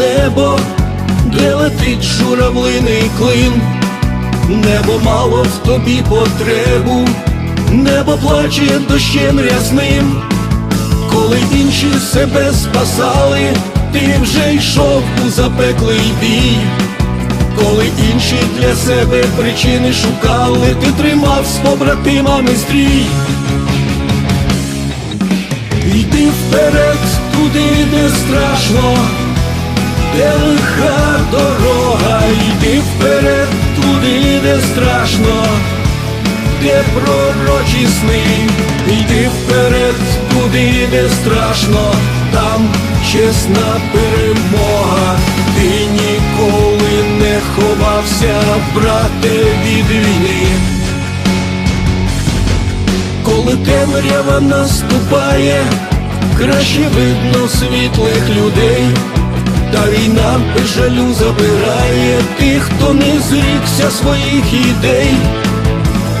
небо, де летить журавлиний клин, небо мало в тобі потребу, небо плаче дощем рясним, коли інші себе спасали, ти вже йшов у запеклий бій. Коли інші для себе причини шукали, ти тримав з побратимами стрій. Йди вперед, туди, де страшно, де лиха дорога, йди вперед, туди, де страшно, де пророчі сни, йди вперед, туди, де страшно, там чесна перемога, ти ніколи не ховався, брате, від війни. Коли темрява наступає, краще видно світлих людей, та війна без жалю забирає тих, хто не зрікся своїх ідей.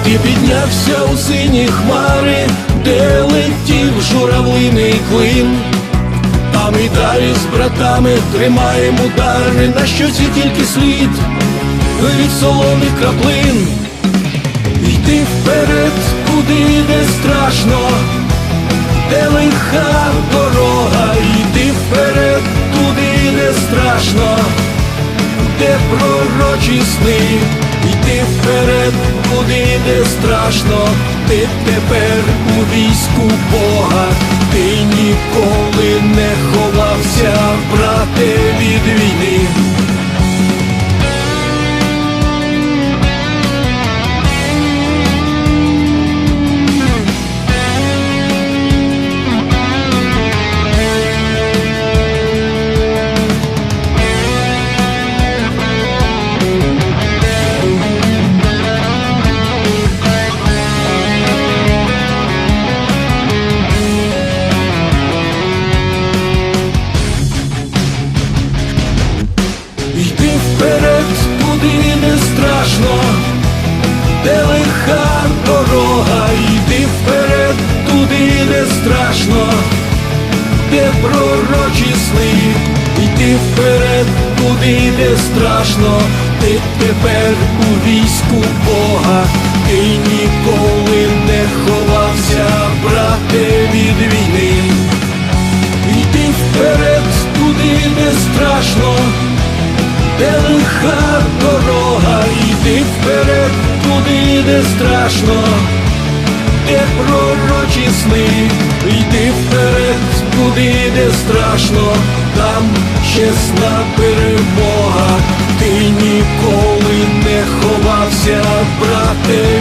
Ти піднявся у сині хмари, де летів журавлиний клин. А ми далі з братами тримаємо удари, на щоці тільки слід від соломи краплин. Йди вперед, куди де страшно, де лиха дорога, йди вперед, туди не страшно, де пророчі сни, йди вперед, куди не страшно, ти тепер у війську Бога, страшно, де лиха дорога, йди вперед, туди не страшно, де пророчі сни, йди вперед, туди не страшно, ти тепер у війську Бога, ти ніколи не ховався, брате, від війни. Йди вперед, туди не страшно, де лиха дорога, вперед, туди де страшно, де пророчі сни, йди вперед, туди де страшно, там чесна перемога, ти ніколи не ховався, брате.